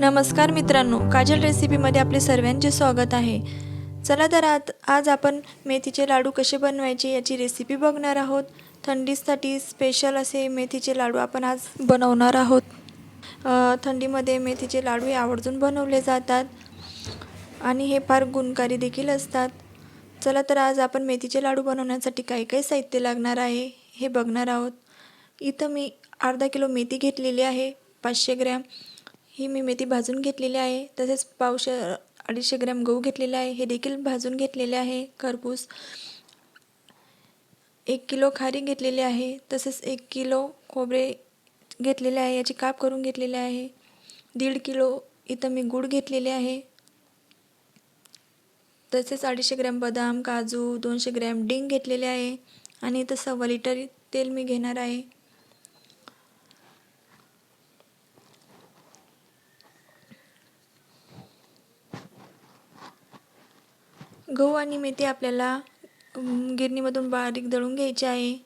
नमस्कार मित्रांनो काजल रेसिपीमध्ये आपले सर्वांचे स्वागत आहे. चला तर आज आज आपण मेथीचे लाडू कसे बनवायचे याची रेसिपी बघणार आहोत. थंडीसाठी स्पेशल असे मेथीचे लाडू आपण आज बनवणार आहोत. थंडीमध्ये मेथीचे लाडू हे आवर्जून बनवले जातात आणि हे फार गुणकारी देखील असतात. चला तर आज आपण मेथीचे लाडू बनवण्यासाठी काही काही साहित्य लागणार आहे हे बघणार आहोत. इथं मी अर्धा किलो मेथी घेतलेली आहे पाचशे ग्रॅम. ही मी मेथी भाजून घेतलेली आहे तसेच पावशे अडीचशे ग्रॅम गहू घेतलेले आहे हे देखील भाजून घेतलेले आहे खरपूस एक किलो खारी घेतलेली आहे तसेच एक किलो खोबरे घेतलेले आहे याची काप करून घेतलेले आहे दीड किलो इथं मी गूळ घेतलेले आहे तसेच अडीचशे ग्रॅम बदाम काजू दोनशे ग्रॅम डिंग घेतलेले आहे आणि इथं सव्वा लिटर तेल मी घेणार आहे. गहू आणि मेथी आपल्याला गिरणीमधून बारीक दळून घ्यायचे आहे.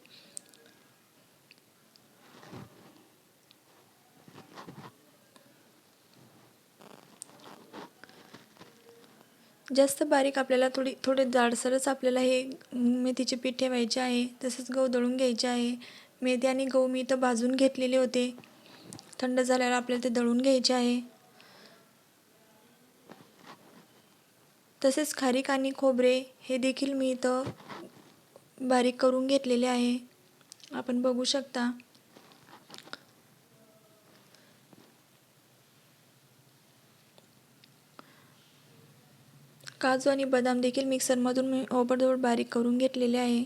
जास्त बारीक आपल्याला थोडी थोडे जाडसरच आपल्याला हे मेथीचे पीठ ठेवायचे आहे. तसेच गहू दळून घ्यायचे आहे. मेथी आणि गहू मी इथं भाजून घेतलेले होते. थंड झाल्यावर आपल्याला ते दळून घ्यायचे आहे. तसेच खारीक आणि खोबरे हे देखील मी इथं बारीक करून घेतलेले आहे. आपण बघू शकता. काजू आणि बदाम देखील मिक्सरमधून मी ओबडधोबड बारीक करून घेतलेले आहे.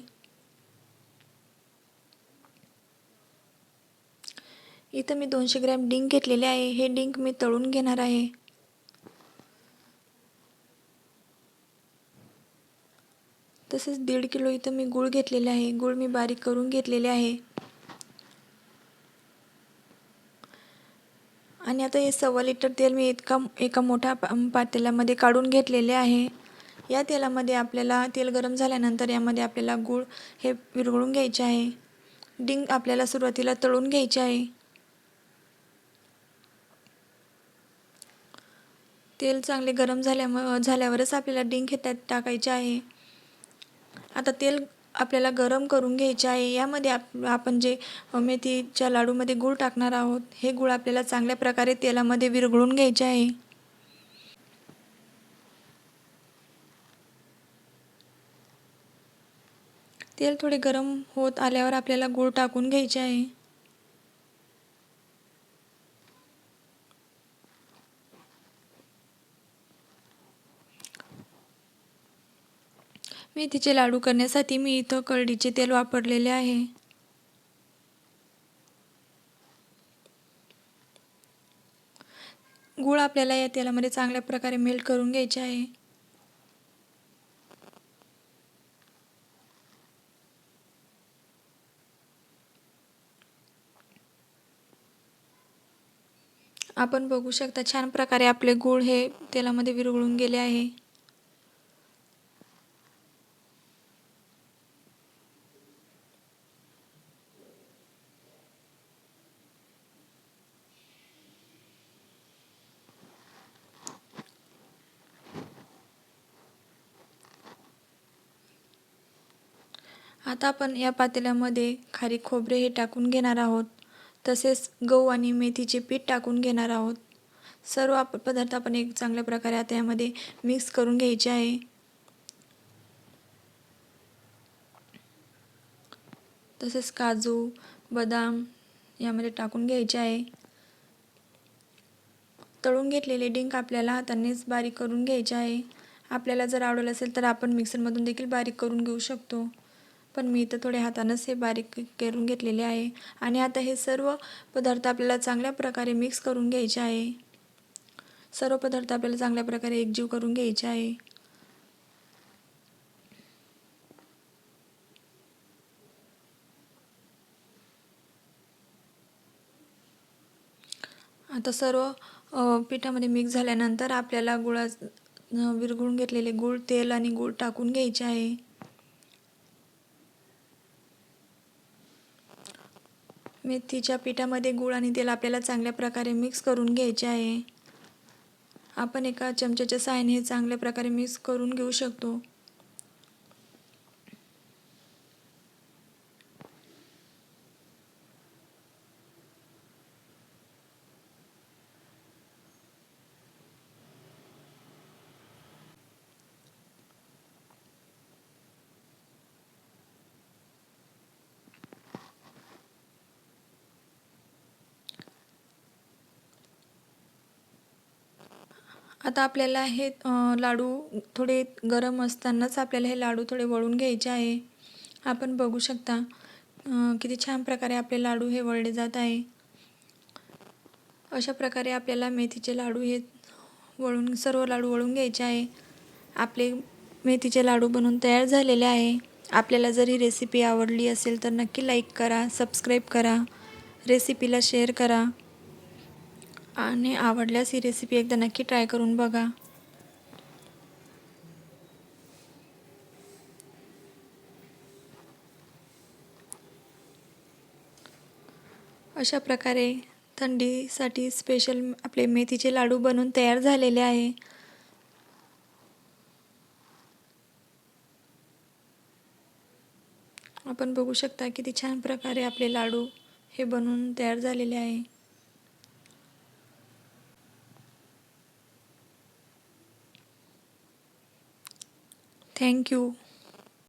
इथं मी दोनशे ग्रॅम डिंक घेतलेले आहे. हे डिंक मी तळून घेणार आहे. तसेच दीड किलो इथं मी गूळ घेतलेले आहे. गूळ मी बारीक करून घेतलेले आहे. आणि आता हे सव्वा लिटर तेल मी इतका एका मोठ्या पातेल्यामध्ये काढून घेतलेले आहे. या तेलामध्ये आपल्याला तेल गरम झाल्यानंतर यामध्ये आपल्याला गूळ हे विरघळून घ्यायचे आहे. डिंक आपल्याला सुरुवातीला तळून घ्यायचे आहे. तेल चांगले गरम झाल्यामुळे झाल्यावरच आपल्याला डिंक हे त्यात टाकायचे आहे. आता तेल आपल्याला गरम करून घ्यायचे आहे. यामध्ये आप आपण जे मेथीच्या लाडूमध्ये गूळ टाकणार आहोत हे गूळ आपल्याला चांगल्या प्रकारे तेलामध्ये विरघळून घ्यायचे आहे. तेल थोडे गरम होत आल्यावर आपल्याला गूळ टाकून घ्यायचे आहे. मेथीचे लाडू करण्यासाठी मी इथं करडीचे तेल वापरलेले आहे. गूळ आपल्याला या तेलामध्ये चांगल्या प्रकारे मेल्ट करून घ्यायचे आहे. आपण बघू शकता छान प्रकारे आपले गूळ हे तेलामध्ये विरघळून गेले आहे. आता आपण या पातेल्यामध्ये खारी खोबरे हे टाकून घेणार आहोत. तसेच गहू आणि मेथीचे पीठ टाकून घेणार आहोत. सर्व आप पदार्थ आपण एक चांगल्या प्रकारे आता यामध्ये मिक्स करून घ्यायचे आहे. तसेच काजू बदाम यामध्ये टाकून घ्यायचे आहे. तळून घेतलेले डिंक आपल्याला हातानेच बारीक करून घ्यायचे आहे. आपल्याला जर आवडलं असेल तर आपण मिक्सरमधून देखील बारीक करून घेऊ शकतो. पण मी इथं थोडे हातानंच हे बारीक करून घेतलेले आहे. आणि आता हे सर्व पदार्थ आपल्याला चांगल्या प्रकारे मिक्स करून घ्यायचे आहे. सर्व पदार्थ आपल्याला चांगल्या प्रकारे एकजीव करून घ्यायचे आहे. आता सर्व पिठामध्ये मिक्स झाल्यानंतर आपल्याला गुळा विरघळून घेतलेले गूळ तेल आणि गूळ टाकून घ्यायचे आहे. मेथीच्या पिठामध्ये गूळ आणि तेल आपल्याला चांगल्या प्रकारे मिक्स करून घ्यायचे आहे. आपण एका चमच्याच्या साहाय्याने हे चांगल्या प्रकारे मिक्स करून घेऊ शकतो. आता आपल्याला हे लाडू थोडे गरम असतानाच आपल्याला हे लाडू थोडे वळून घ्यायचे आहे. आपण बघू शकता किती छान प्रकारे आपले लाडू हे वळले जात आहे. अशा प्रकारे आपल्याला मेथीचे लाडू हे वळून सर्व लाडू वळून घ्यायचे आहे. आपले मेथीचे लाडू बनवून तयार झालेले आहे. आपल्याला जर ही रेसिपी आवडली असेल तर नक्की लाईक करा सबस्क्राईब करा. रेसिपीला शेअर करा. आणि आवडल्यास ही रेसिपी एकदा नक्की ट्राय करून बघा. अशा प्रकारे थंडीसाठी स्पेशल आपले मेथीचे लाडू बनवून तयार झालेले आहे. आपण बघू शकता किती छान प्रकारे आपले लाडू हे बनवून तयार झालेले आहे. Thank you.